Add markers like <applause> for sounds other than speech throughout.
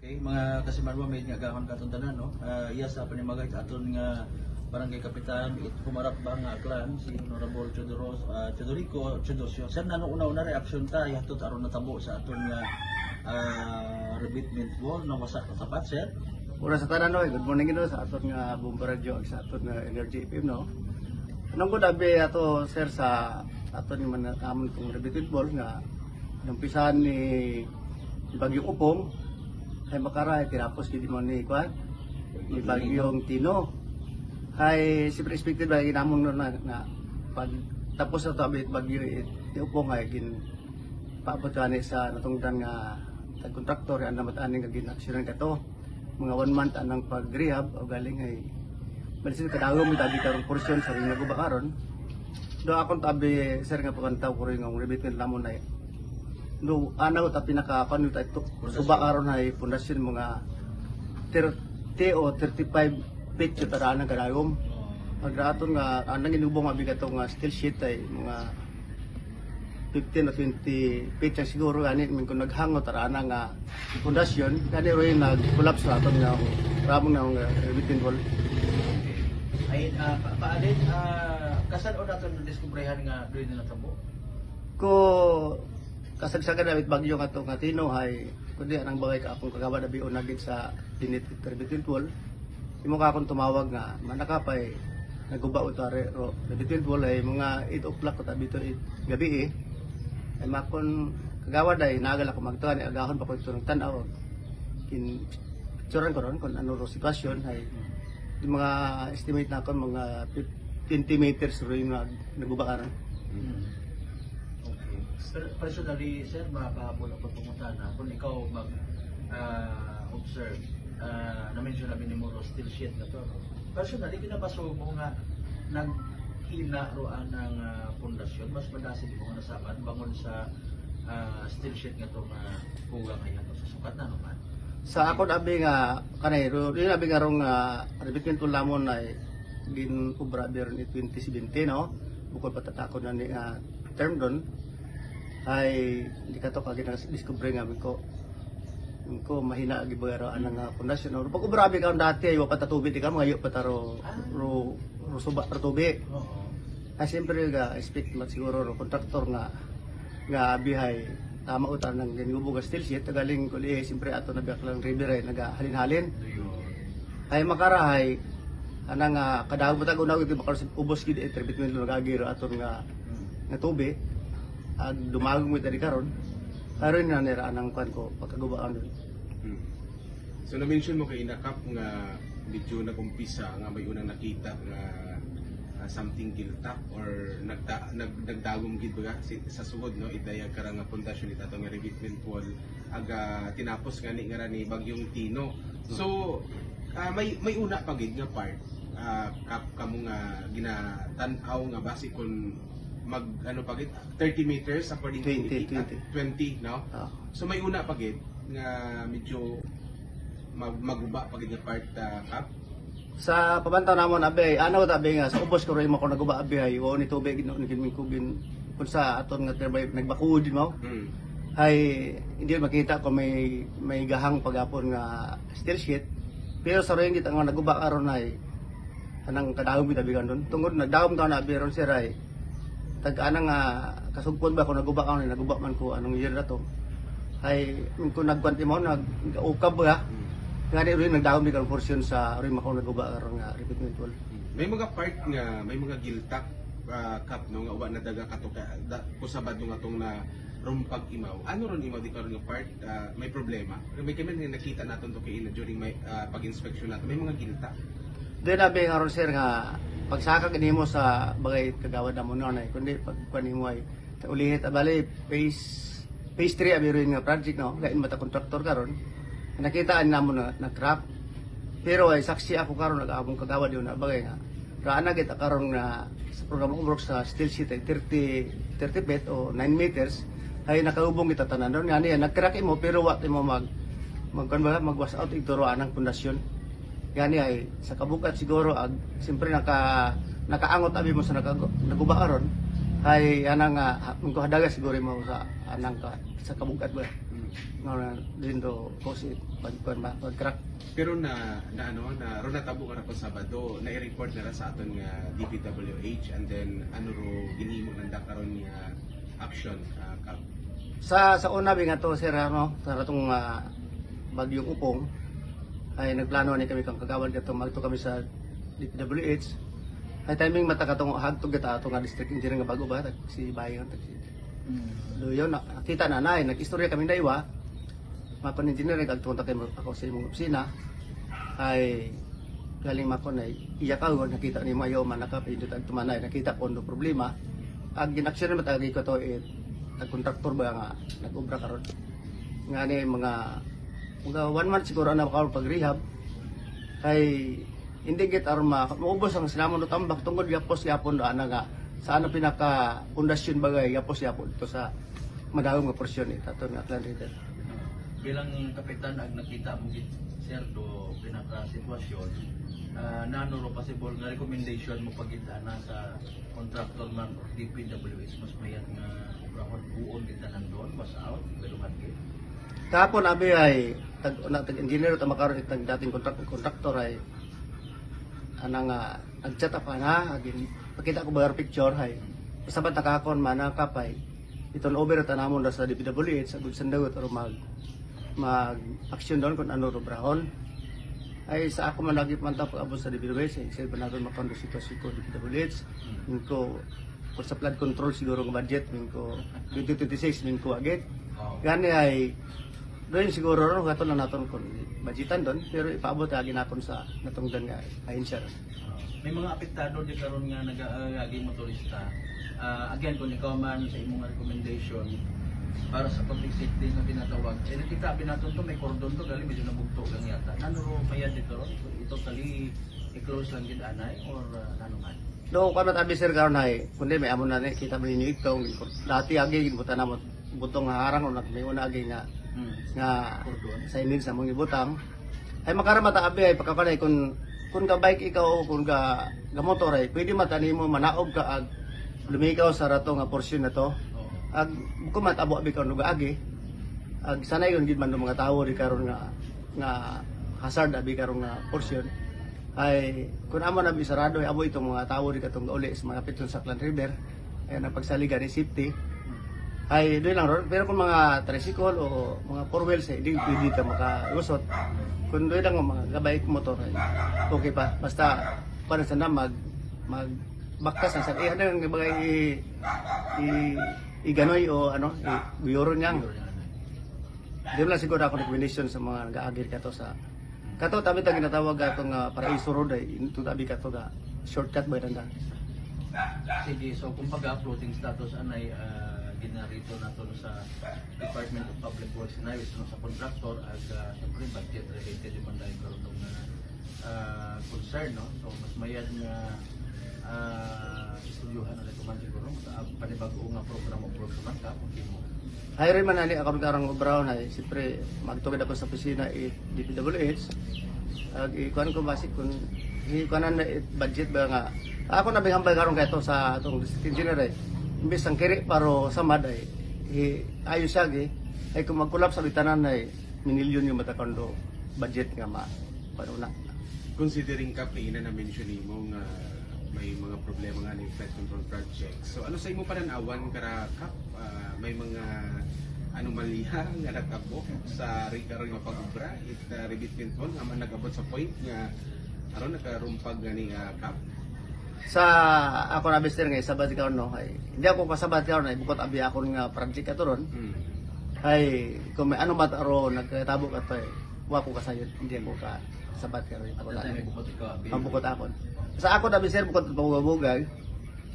Okay, mga kasimarwa may nga gahon katong tanan no. Uh, iya sa panimagay aton nga barangay kapitan it pumarap ba nga klan si Honorable Chodoros uh, Chodorico Chodosio. Sa nano una-una reaksyon ta yatot aron natabo sa aton nga uh, rebatement wall na wasak na sapat sir. Una sa tanan no, good morning no sa aton nga Bomba Radio ag sa aton nga Energy FM no. Anong ko dabi ato sir sa aton nga man amon kong rebitin ball nga numpisahan ni Bagyong Upong ay makaray tinapos gid mo ni kwan ni Bagyong Tino. Hay siyempre expected ba ginamon no na, na pag tapos na to abit bagyo it upong ay gin paabot ani sa natungdan nga tag kontraktor ang namat ani nga ginaksyonan kato mga one month anang pag-rehab o galing ay balisin kadawom mi tabi karong porsyon sa ring naguba karon do akong tabi sir nga pakantaw ko rin ang rebitin lamon ay no anaw ta pinaka paano ta ito suba karon ay pundasyon mga 30 o 35 feet yung taraan ng kadawom Agraton nga anang inubong mabigat nga steel sheet ay mga 15 o 20 feet ang siguro gani min kung naghangot tarana nga pundasyon gani ro yung nag-collapse sa aton nga ramong nga nga rebitin wall. Ay uh, pa paadin uh, kasan o naton diskubrehan nga dili na natabo. ko kasagsagan damit bagyo nga to nga tino hay kundi anang bagay ka akong kagawa na biyon nagit sa dinit rebitin wall imo ka akong tumawag nga manakapay naguba utare ro rebitin wall ay mga 8 o'clock ko tabi to gabi eh ay makon kagawa day nagal ako magtuan ay agahon pa ko ito ng tanaw kin picturean ko ron kung ano ro sitwasyon ay yung mga estimate na ako mga 20 meters ro yung nag- naguba ka ron. Okay. Pero personally, sir, makahabol ako pumunta na kung ikaw mag ah, observe uh, na-mention namin ni Moro steel sheet na to. no? Personally, kinabaso mo nga naghina roan ng ah, pundasyon, mas madasin mo nga nasaban bangon sa ah, steel sheet nga to nga kuga ngayon sa sukat na naman. sa ako nabi nga kanay rin nabi nga rong uh, to lamon ay gin ubra ni 2017 no bukod patatako na ni nga term don ay hindi ka to kagin discover nga ko ko mahina gi bagaro anang nga pundasyon no? Pag ubra ka dati ay wa patatubi ti ka mga pataro ro ro suba ro tubi Oo. ay siyempre ga expect mat siguro ro kontraktor nga nga bihay tama utan ng ginubog nga steel sheet galing ko eh siyempre ato na biak lang river ay nagahalin-halin. Yun. ay makarahay anang nga kadagog matag unag iti bakal ubos gid e treatment lo nagagiro aton nga nga tubi ag dumagong mi tadi karon karon na nira anang kwan ko pagkagubaan doon Hmm. So na-mention mo kay Inakap nga medyo nag-umpisa nga may unang nakita nga ah, something giltak or nagda, nag, nagdagom gid ba sa sugod no idayag karang nga pundasyon ita nga revetment wall aga tinapos nga ni nga ni bagyong Tino. So ah, may may una pa gid nga part ah, kap kamo nga ginatan-aw nga base kun mag ano pa gid 30 meters according to 20, Wiki, ah, 20 no? Ah. So may una pa gid nga medyo mag maguba pa gid nga part uh, kap. sa pabantaw namon abe ano tabi nga sa ubos ko rin mo ko naguba abi ay o ni tubig no ni ko gin kun sa aton nga turbay nagbakod din mo Mm. ay hindi makita ko may may gahang pagapon nga steel sheet. Pero sa ring kita nga naguba karon ay anang kadawom kita bigan doon. Tungod nagdawom ka na biron sir ay tag anang nga kasugpon ba ko naguba ka naguba man ko anong year na to. Ay kung nagkwanti mo nag ukab ba? Nga di rin nagdawom di portion sa rin mako naguba karon nga repeatment wall May mga part nga may mga giltak uh, kap no nga uba na daga kato ka da, kusabad no nga tong na rumpag imaw. Ano ron imaw di karon nga part? Ah, may problema. May kami nga nakita naton to kay ina during may ah, pag-inspection nato may mga giltak. Doon nabi nga ron sir nga pagsaka gani mo sa bagay kagawad na mo noon ay kundi pag kunin mo ay ulihit abali phase phase 3 abi rin nga project no? Gain mata kontraktor karon? Nakitaan namo na, na crack pero ay saksi ako karon nag-abong kagawad yun na bagay nga. Raana kita karon nga sa program umrok sa steel sheet ay 30 30 feet o 9 meters. Ay nakaubong kita tanan. Doon nga niya nag-crack mo pero wat mo mag magkan ba mag wash out ito ro anang pundasyon gani ay sa kabukat siguro ag siyempre naka nakaangot abi mo sa nakagu- naguba karon ay anang uh, hadaga siguro mo sa anang ka sa kabukat ba? Mm. nga din do it pag pag crack. Pero na na ano na ro natabo na po Sabado na i-report na ra sa aton nga DPWH and then ano ro ginhimo nanda karon nga action uh, sa sa una bi nga to sir ano sa ratong uh, bagyong upong ay nagplano ni kami kang kagawad kato magto kami sa DPWH ay timing mata katong hagtog gata ato nga district engineer nga bago ba tag si Bayon tag si Do yun, nakita na na, nag-istorya kami na iwa. Mapan engineer, nagtunta kayo ako sa imong opisina. Ay, galing mako na iyak ako, nakita ni Mayo, manakap, hindi tag tumanay, nakita ko no problema. Ang ginaksyon naman tagay ko to, eh, nag-contractor ba nga, nag-ubra karon Nga ni mga, mga one month siguro na ako pag-rehab. Ay, hindi git aron ma maubos ang sinamon tambak. Tungod yapos yapon do ana nga sa ano pinaka pundasyon bagay yapos yapon. Ito sa madawong nga porsyon ito ato nga Atlan River. bilang kapitan ag nakita mo gid sir do pinaka sitwasyon uh, nano ro possible nga recommendation mo pagita na sa contractor man or DPWH mas mayat nga buon kita nandun was out pero gid Kahapon abi ay tag na tag engineer ta makaron itang dating kontrak kontraktor ay ana nga nagchat pa na agin pakita ko bagar picture hay sabat nakakon mana kapay iton over ta namon sa DPWH sa good sandagot or mag mag action doon kung ano ro brahon. Ay sa ako man lagi man tapos abot sa DPWH sa banagon makondo sitwasyon ko DPWH ko for sa flood control siguro ng budget min ko 2026 min ko oh. Gani ay doon siguro ro kato na naton kon budgetan doon pero ipaabot agi naton sa natungdan nga ahensya. may mga apektado di karon nga nag-aagi motorista. Ah, again kung ikaw man sa imong recommendation para sa public safety nga tinatawag eh nakita pinaton to may cordon to gali medyo nabugto lang yata. Nano ro mayad dito ron? Ito tali i-close lang gid anay or uh, nano man? Do ka na tabi sir karon ay kundi may amo na ni kita man ninyo ikaw dati agi gibutan na mo butong harang o may una agi nga hmm. nga sa inin sa mga ibutang. Ay makaramata abi ay pagkakanay kung kung ka bike ikaw o kung ka, ka motor ay pwede matani mo manaog ka ag lumikaw sa rato nga porsyon na to. Ag ko matabo abi karon nga agi ag sanay yun gid man ng mga tawo di karon nga nga hazard abi karon nga portion ay kun amo na bisarado ay abo itong mga tawo di katong uli sa mga piton sa Clan River. Ay napagsaligan ni safety ay doon lang ron pero kung mga tricycle o mga four wheels ay di pwede ka makausot kung doon lang mga gabay motor ay okay pa. Basta para sa na mag mag baktas ang sa eh ano yung bagay i, i, iganoy o ano guyoro niyang. Di lang siguro ako recommendation sa mga nag-aagir kato sa kato tabi ta ginatawag ato nga paraiso road ay ito tabi kato ga shortcut ba tanda. Sige so kumbaga floating status anay uh, ginarito nato sa Department of Public Works na no, sa contractor ag uh, syempre budget related yung dahil karon tong uh, concern no. So mas mayad nga uh, istudyuhan na ito man siguro sa panibago nga program o program ka kung di mo. Hayri man ani ako karang brown ay siyempre magtugad ako sa opisina i DPWH ag ikuan ko basic kun ikuanan na it- budget ba nga ako na bihambal karon kay to sa atong engineer ay imbes ang kiri paro sa mad ay i- ayos siya gi ay kung magkulap sa bitanan ay minilyon yung matakondo budget nga ma panuna Considering kay ina na mention nimo nga may mga problema nga ng flood control project. So ano sa imo pananawan kara kap ah, may mga anomalya <laughs> nga natabo sa rikaron nga pag-ubra it uh, rebitment hall nga man nagabot sa point nga aron nakarumpag gani nga kap. Sa ako na mister nga sabat karon no? Ay hindi ako kasabat karon ay bukod abi ako nga project ka ron. Mm. ay kung may ano ba aro nagkatabo ka to eh wa ko kasayod hindi ako ka rin at ako lang ang bukod akon sa ako na sir bukod pagubugay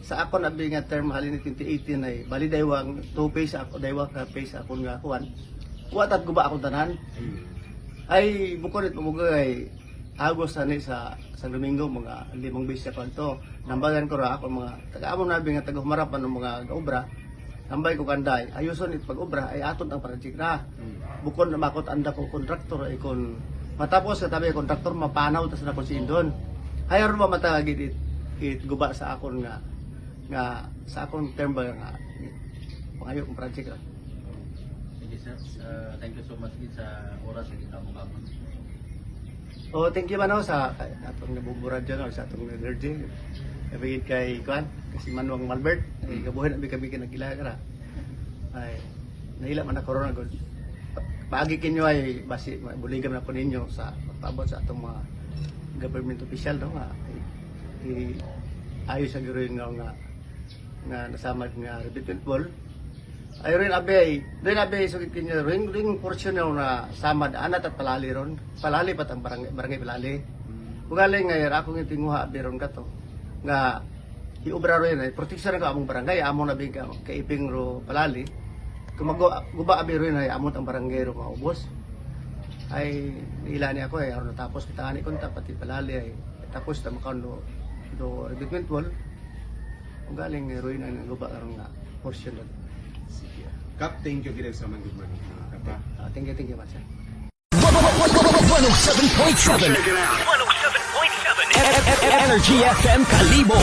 sa ako na nga term halin 2018 ay bali daywang two phase ako daywang ka phase ako nga kuan wa tat guba ako tanan. Mm. ay bukod it pamugay Agos ani sa sa Domingo mga limang beses ako to. Nambagan ko ra ako mga taga-amo nabi nga taga humarapan ng mga obra. Tambay ko kanday. Ayuson it pag obra ay aton ang project na. Mm. Bukod na makot anda ko kontraktor ay kon matapos sa tabi kontraktor mapanaw tas na ko sindon. Hayon ba matagid it, it guba sa akon nga nga sa akon term ba nga pangayo kong project ra. Sige sir, Ah, thank you so much sa oras sa kita mo kapon. Oh, thank you mano sa atong nabuburad dyan o sa atong energy. Kabigit kay Kwan, kasi Manuang Malbert. Ay, kabuhin na kami kinagila ka Ay, nahila man na corona god. Paagi kinyo ay basi buligam na po ninyo sa pagpabot sa atong mga government official no nga i, ayos sa giroy nga nga nga nasamad nga repeated ball ay rin abe rin abe so kinyo ring ring portion na na samad anat at palali ron. Palali pat ang barangay barangay palali. Kung galing nga yara akong tinguha abe ron kato nga iobra ro yun ay proteksyon ka among barangay among nabi ka kaiping ro palali. Kung mag guba abi ro ay amot ang barangay ro maubos. Ay ila ni ako ay aron natapos kita ani kon pati palali ay tapos ta makaon do do rebuildment wall. Kung galing eh, ruin ang guba aron nga portion doon. Kap, thank you gid sa man good morning. Kap, ah. Ah, thank you, thank you, Master. 107.7 107.7 Energy FM Kalibo